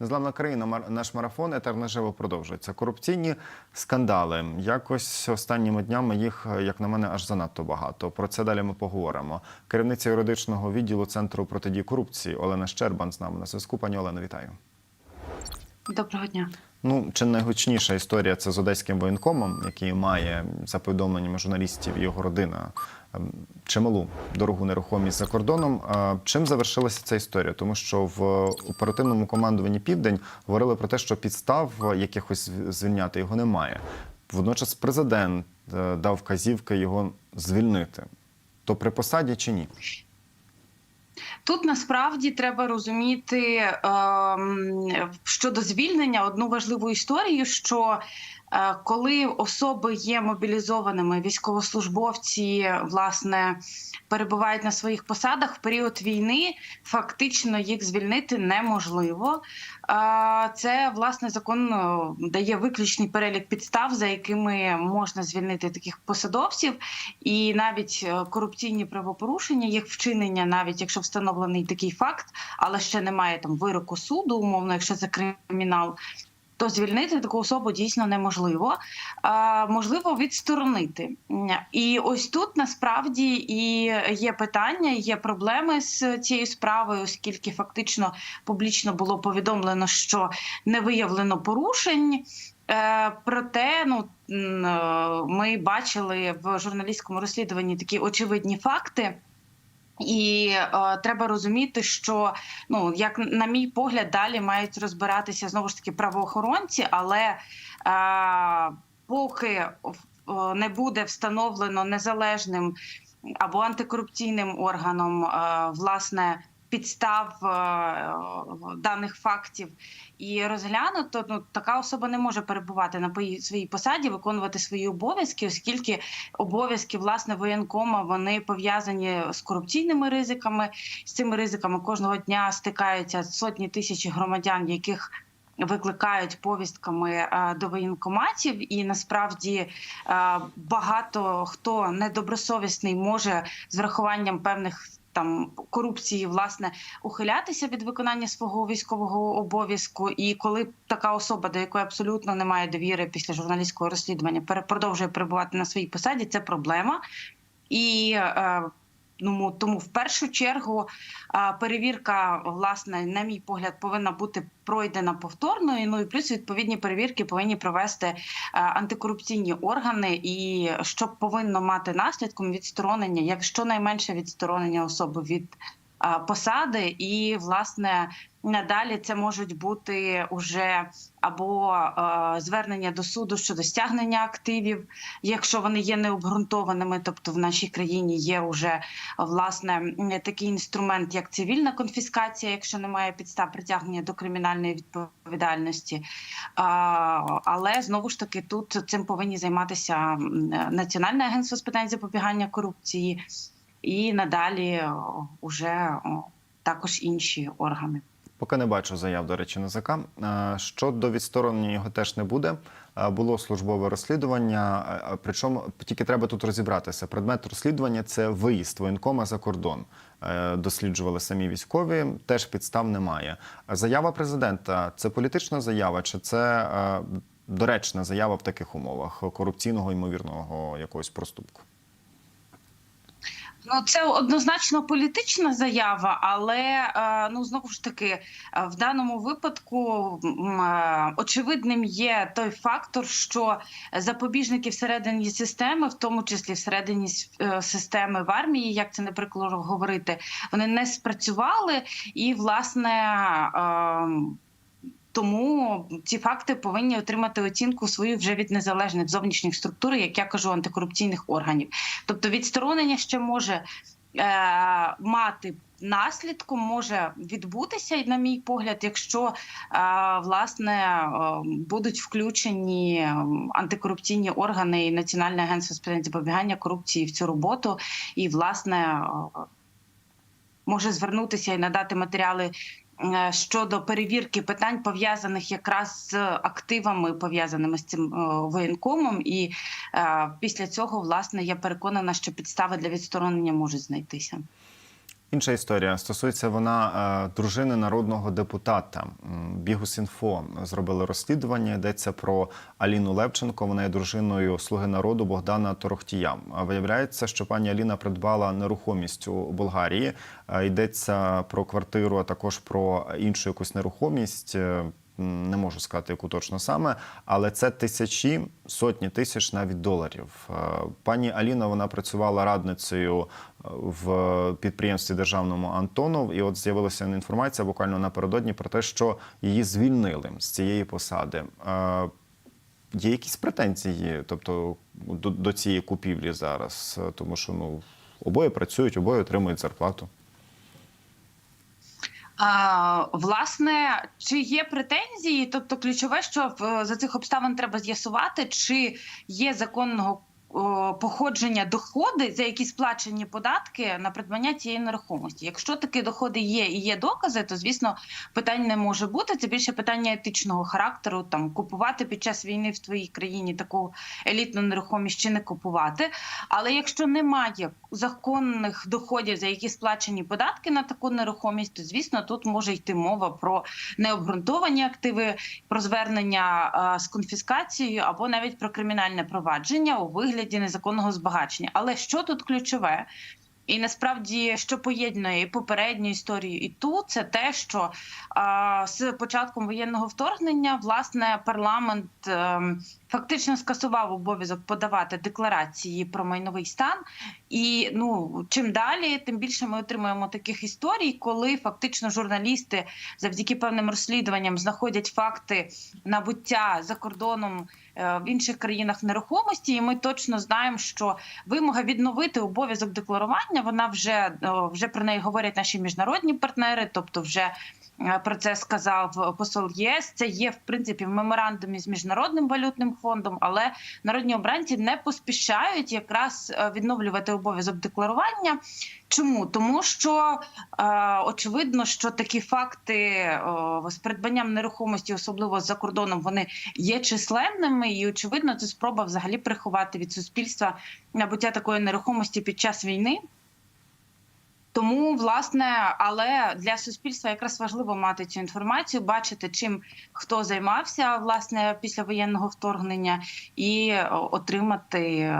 Незламна країна, наш марафон етер наживо продовжується. Корупційні скандали. Якось останніми днями їх, як на мене, аж занадто багато. Про це далі ми поговоримо. Керівниця юридичного відділу центру протидії корупції Олена Щербан з нами на зв'язку. Пані Олено, вітаю. Доброго дня. Ну, чи найгучніша історія це з одеським воєнкомом, який має за повідомленнями журналістів його родина чималу дорогу нерухомість за кордоном. Чим завершилася ця історія? Тому що в оперативному командуванні Південь говорили про те, що підстав якихось звільняти його немає. Водночас президент е, дав вказівки його звільнити. То при посаді чи ні? Тут насправді треба розуміти ем, щодо звільнення одну важливу історію, що е, коли особи є мобілізованими, військовослужбовці власне перебувають на своїх посадах в період війни, фактично їх звільнити неможливо. Е, Це власне закон е, дає виключний перелік підстав, за якими можна звільнити таких посадовців, і навіть е, корупційні правопорушення, їх вчинення, навіть якщо встановлений такий факт, але ще немає там вироку суду, умовно, якщо це кримінал. То звільнити таку особу дійсно неможливо, а, можливо відсторонити. І ось тут насправді і є питання, є проблеми з цією справою, оскільки фактично публічно було повідомлено, що не виявлено порушень. Е, Проте, ну е, ми бачили в журналістському розслідуванні такі очевидні факти. І е, треба розуміти, що ну як на мій погляд, далі мають розбиратися знову ж таки правоохоронці, але е, поки не буде встановлено незалежним або антикорупційним органом е, власне підстав е, даних фактів і розглянуто, ну така особа не може перебувати на своїй посаді, виконувати свої обов'язки, оскільки обов'язки власне воєнкома вони пов'язані з корупційними ризиками. З цими ризиками кожного дня стикаються сотні тисяч громадян, яких Викликають повістками е, до воєнкоматів, і насправді е, багато хто недобросовісний може з врахуванням певних там корупції власне ухилятися від виконання свого військового обов'язку. І коли така особа, до якої абсолютно немає довіри після журналістського розслідування, продовжує перебувати на своїй посаді, це проблема. І е, ну, тому в першу чергу перевірка, власне, на мій погляд, повинна бути пройдена повторно. Ну і плюс відповідні перевірки повинні провести антикорупційні органи, і що повинно мати наслідком відсторонення, якщо найменше відсторонення особи від посади, і власне надалі це можуть бути уже або звернення до суду щодо стягнення активів, якщо вони є необґрунтованими, тобто в нашій країні є вже власне такий інструмент, як цивільна конфіскація, якщо немає підстав притягнення до кримінальної відповідальності. Але знову ж таки тут цим повинні займатися Національне агентство з питань запобігання корупції і надалі о, уже також інші органи. Поки не бачу заяв, до речі, НАЗК. Е, Щодо відсторонення його теж не буде. Е, Було службове розслідування. е, Причому тільки треба тут розібратися. Предмет розслідування це виїзд воєнкома за кордон. Е, Досліджували самі військові. Теж підстав немає. Заява президента це політична заява, чи це е, доречна заява в таких умовах корупційного ймовірного якогось проступку? Ну, це однозначно політична заява, але е, ну знову ж таки, е, в даному випадку е, очевидним є той фактор, що запобіжники всередині системи, в тому числі всередині системи в армії, як це не прикладно говорити, вони не спрацювали і власне. Тому ці факти повинні отримати оцінку свою вже від незалежних зовнішніх структур, як я кажу, антикорупційних органів. Тобто відсторонення ще може е, мати наслідком, може відбутися, на мій погляд, якщо е, власне е, будуть включені е, антикорупційні органи і Національне агентство з питань запобігання корупції в цю роботу, і власне може звернутися і надати матеріали щодо перевірки питань пов'язаних якраз з активами, пов'язаними з цим е, воєнкомом. І е, після цього, власне, я переконана, що підстави для відсторонення можуть знайтися. Інша історія стосується вона е, дружини народного депутата. Бігус.Інфо зробили розслідування. Йдеться про Аліну Левченко. Вона є дружиною слуги народу Богдана Торохтія. Виявляється, що пані Аліна придбала нерухомість у Болгарії. Е, Йдеться про квартиру, а також про іншу якусь нерухомість. Не можу сказати, яку точно саме, але це тисячі, сотні тисяч навіть доларів. Е, Пані Аліна вона працювала радницею е, в підприємстві державному Антонов, і от з'явилася інформація буквально напередодні про те, що її звільнили з цієї посади. Е, Є якісь претензії, тобто до, до цієї купівлі зараз, тому що ну обоє працюють, обоє отримують зарплату. Власне, чи є претензії? Тобто, ключове, що в, за цих обставин треба з'ясувати, чи є законного походження доходи, за які сплачені податки на придбання цієї нерухомості. Якщо такі доходи є і є докази, то звісно питань не може бути. Це більше питання етичного характеру. Там купувати під час війни в твоїй країні таку елітну нерухомість чи не купувати. Але якщо немає законних доходів, за які сплачені податки на таку нерухомість, то звісно тут може йти мова про необґрунтовані активи, про звернення з конфіскацією або навіть про кримінальне провадження у вигляді незаконного збагачення. Але що тут ключове? І насправді, що поєднує попередню історію, і ту, це те, що а, з початком воєнного вторгнення власне парламент ем, фактично скасував обов'язок подавати декларації про майновий стан. І ну чим далі, тим більше ми отримуємо таких історій, коли фактично журналісти завдяки певним розслідуванням знаходять факти набуття за кордоном е, в інших країнах нерухомості, і ми точно знаємо, що вимога відновити обов'язок декларування. Вона вже вже про неї говорять наші міжнародні партнери, тобто вже. Е, Про це сказав посол ЄС. Це є в принципі в меморандумі з міжнародним валютним фондом, але народні обранці не поспішають якраз е, відновлювати обов'язок декларування. Чому тому, що е, очевидно, що такі факти е, з придбанням нерухомості, особливо за кордоном, вони є численними, і очевидно, це спроба взагалі приховати від суспільства набуття такої нерухомості під час війни. Тому, власне, але для суспільства якраз важливо мати цю інформацію, бачити, чим хто займався власне після воєнного вторгнення, і отримати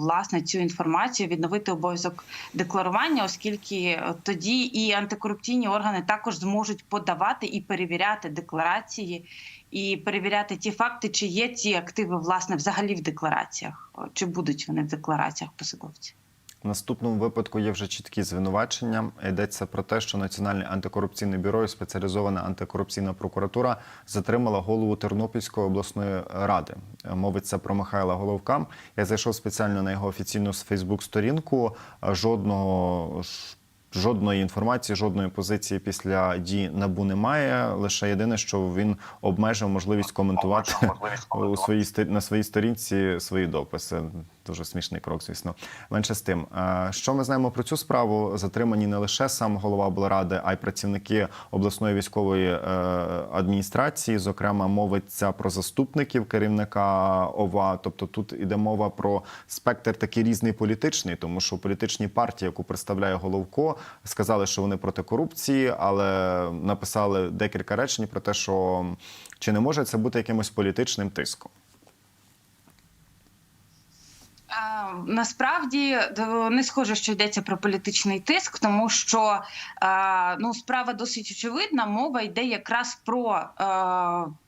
власне цю інформацію, відновити обов'язок декларування, оскільки тоді і антикорупційні органи також зможуть подавати і перевіряти декларації, і перевіряти ті факти, чи є ці активи власне взагалі в деклараціях, чи будуть вони в деклараціях посадовців. В наступному випадку є вже чіткі звинувачення. Йдеться про те, що Національне антикорупційне бюро і спеціалізована антикорупційна прокуратура затримала голову Тернопільської обласної ради. Мовиться про Михайла Головка. Я зайшов спеціально на його офіційну Фейсбук-сторінку. Жодного Жодної інформації, жодної позиції після дій набу немає. Лише єдине, що він обмежив можливість коментувати у своїй на своїй сторінці свої дописи. Дуже смішний крок, звісно. Менше з тим, що ми знаємо про цю справу? Затримані не лише сам голова облради, а й працівники обласної військової е, адміністрації. Зокрема, мовиться про заступників керівника ОВА. Тобто тут іде мова про спектр такий різний політичний, тому що політичні партії, яку представляє Головко, сказали, що вони проти корупції, але написали декілька речень про те, що чи не може це бути якимось політичним тиском. Е, Насправді не схоже, що йдеться про політичний тиск, тому що е, ну справа досить очевидна. Мова йде якраз про е,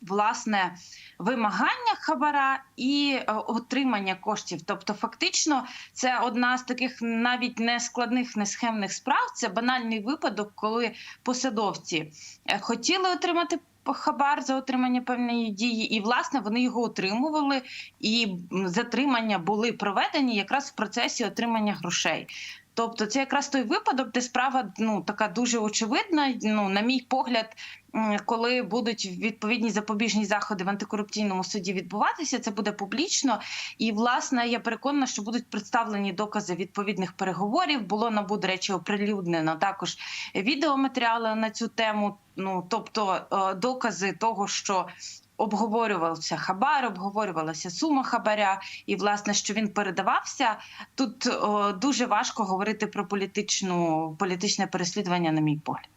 власне вимагання хабара і е, отримання коштів. Тобто, фактично, це одна з таких навіть не складних, не схемних справ. Це банальний випадок, коли посадовці е, хотіли отримати. Хабар за отримання певної дії, і власне вони його отримували, і затримання були проведені якраз в процесі отримання грошей. Тобто, це якраз той випадок, де справа ну така дуже очевидна. Ну, на мій погляд, коли будуть відповідні запобіжні заходи в антикорупційному суді відбуватися, це буде публічно. І власне я переконана, що будуть представлені докази відповідних переговорів. Було набу, до речі, оприлюднено також відеоматеріали на цю тему. Ну тобто е, докази того, що Обговорювався хабар, обговорювалася сума хабаря, і власне, що він передавався. Тут о, дуже важко говорити про політичну політичне переслідування, на мій погляд.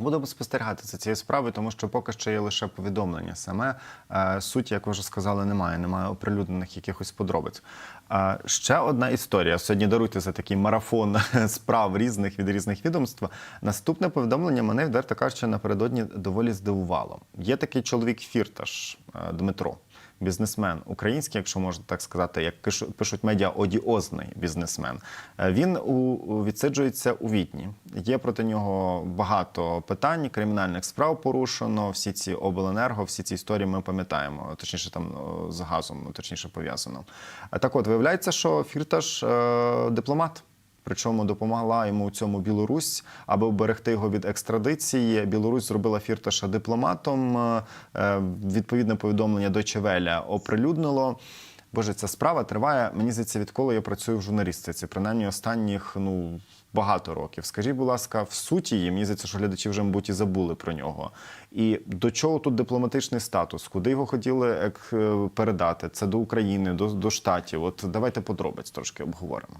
Буду спостерігати за цією справою, тому що поки що є лише повідомлення. Саме е, суті, як ви вже сказали, немає. Немає оприлюднених якихось подробиць. Е, ще одна історія. Сьогодні даруйте за такий марафон справ різних від різних відомств. Наступне повідомлення мене, відверто кажучи, напередодні доволі здивувало. Є такий чоловік Фірташ е, Дмитро. Бізнесмен український, якщо можна так сказати, як пишуть медіа, одіозний бізнесмен. Е, Він у, відсиджується у Відні. Є проти нього багато питань, кримінальних справ порушено. Всі ці обленерго, всі ці історії ми пам'ятаємо. Точніше, там з газом, точніше пов'язано. Е, Так от виявляється, що Фірташ е, дипломат. Причому допомогла йому у цьому Білорусь, аби вберегти його від екстрадиції. Білорусь зробила Фірташа дипломатом. Е, е, Відповідне повідомлення Deutsche Welle оприлюднило. Боже, ця справа триває. Мені здається, відколи я працюю в журналістиці, принаймні останніх ну багато років. Скажіть, будь ласка, в суті її, мені здається, що глядачі вже, мабуть, і забули про нього. І до чого тут дипломатичний статус? Куди його хотіли е, передати? Це до України, до, до штатів. От давайте подробиць трошки обговоримо.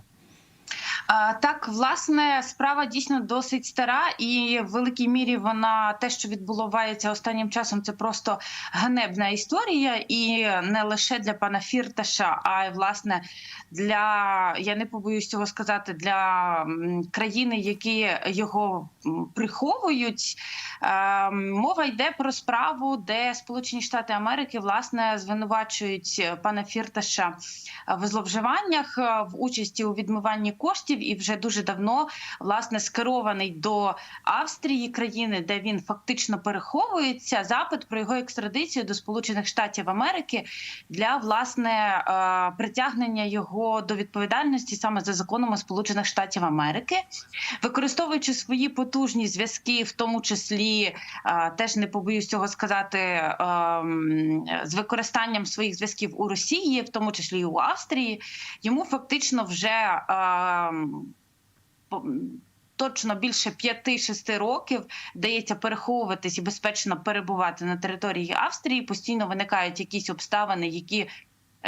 Так, власне, справа дійсно досить стара, і в великій мірі вона те, що відбувається останнім часом, це просто ганебна історія, і не лише для пана Фірташа, а й власне для я не побоюсь цього сказати, для країни, які його приховують. Мова йде про справу, де Сполучені Штати Америки власне звинувачують пана Фірташа в зловживаннях в участі у відмиванні коштів, і вже дуже давно власне скерований до Австрії, країни, де він фактично переховується. Запит про його екстрадицію до Сполучених Штатів Америки для власне е, притягнення його до відповідальності саме за законами Сполучених Штатів Америки, використовуючи свої потужні зв'язки, в тому числі е, теж не побоюсь цього сказати, е, з використанням своїх зв'язків у Росії, в тому числі і у Австрії, йому фактично вже е, Точно більше 5-6 років дається переховуватись і безпечно перебувати на території Австрії. Постійно виникають якісь обставини, які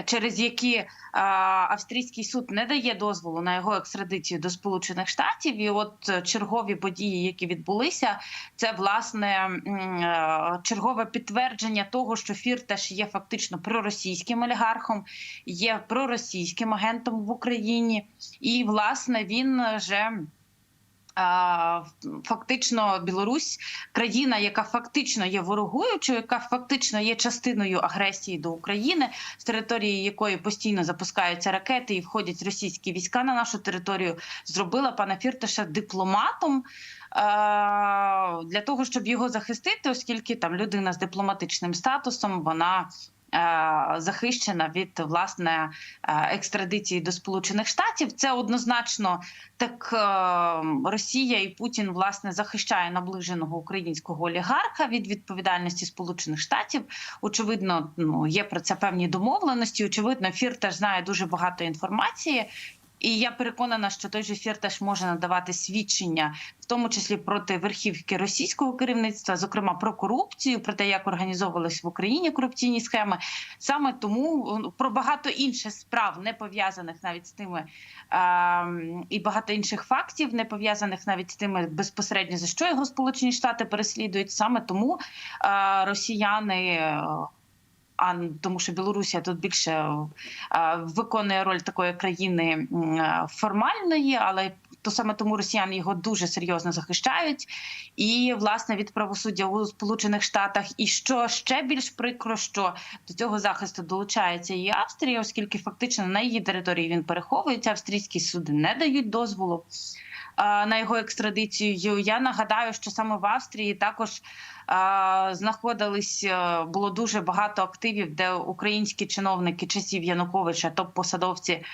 через які е, австрійський суд не дає дозволу на його екстрадицію до Сполучених Штатів. І от е, чергові події, які відбулися, це власне е, чергове підтвердження того, що Фірташ є фактично проросійським олігархом, є проросійським агентом в Україні, і власне він вже. Фактично, Білорусь країна, яка фактично є ворогуючою, яка фактично є частиною агресії до України, з території якої постійно запускаються ракети і входять російські війська на нашу територію, зробила пана Фірташа дипломатом для того, щоб його захистити, оскільки там людина з дипломатичним статусом вона. Е, Захищена від власне е, екстрадиції до Сполучених Штатів, це однозначно так е, Росія і Путін власне захищає наближеного українського олігарха від відповідальності Сполучених Штатів. Очевидно, ну є про це певні домовленості. Очевидно, фір теж знає дуже багато інформації. І я переконана, що той же Фірташ може надавати свідчення, в тому числі проти верхівки російського керівництва, зокрема про корупцію, про те, як організовувались в Україні корупційні схеми. Саме тому ну, про багато інших справ, не пов'язаних навіть з тими ем, і багато інших фактів, не пов'язаних навіть з тими безпосередньо за що його Сполучені Штати переслідують. Саме тому е, росіяни. А тому, що Білорусія тут більше е, виконує роль такої країни е, формальної, але то саме тому росіяни його дуже серйозно захищають, і власне від правосуддя у Сполучених Штатах. І що ще більш прикро, що до цього захисту долучається і Австрія, оскільки фактично на її території він переховується. Австрійські суди не дають дозволу. На його екстрадицію я нагадаю, що саме в Австрії також знаходились е, було дуже багато активів, де українські чиновники часів Януковича, топ-посадовці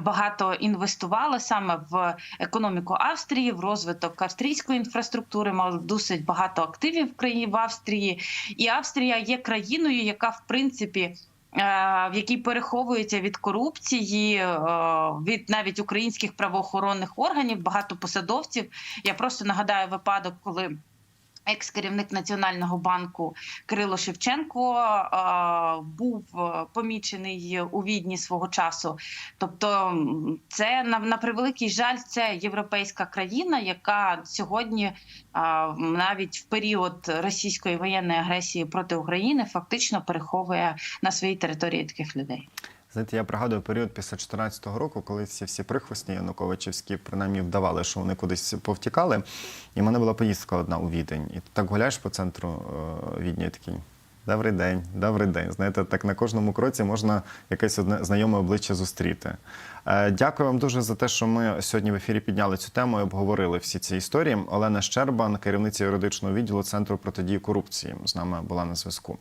багато інвестували саме в економіку Австрії, в розвиток австрійської інфраструктури. Мали досить багато активів в Австрії, і Австрія є країною, яка в принципі. Е, В якій переховується від корупції, е, від навіть українських правоохоронних органів, багато посадовців. Я просто нагадаю випадок, коли Екс-керівник Національного банку Кирило Шевченко е, був е, помічений у відні свого часу. Тобто, це на, превеликий жаль, це європейська країна, яка сьогодні е, навіть в період російської воєнної агресії проти України фактично переховує на своїй території таких людей. Знаєте, я пригадую період після 2014 року, коли ці всі прихвостні Януковичівські принаймні вдавали, що вони кудись повтікали. І в мене була поїздка одна у Відень. І ти так гуляєш по центру е, Відня такий. Добрий день, добрий день. Знаєте, так на кожному кроці можна якесь одне знайоме обличчя зустріти. Е, Дякую вам дуже за те, що ми сьогодні в ефірі підняли цю тему і обговорили всі ці історії. Олена Щербан, керівниця юридичного відділу Центру протидії корупції, з нами була на зв'язку.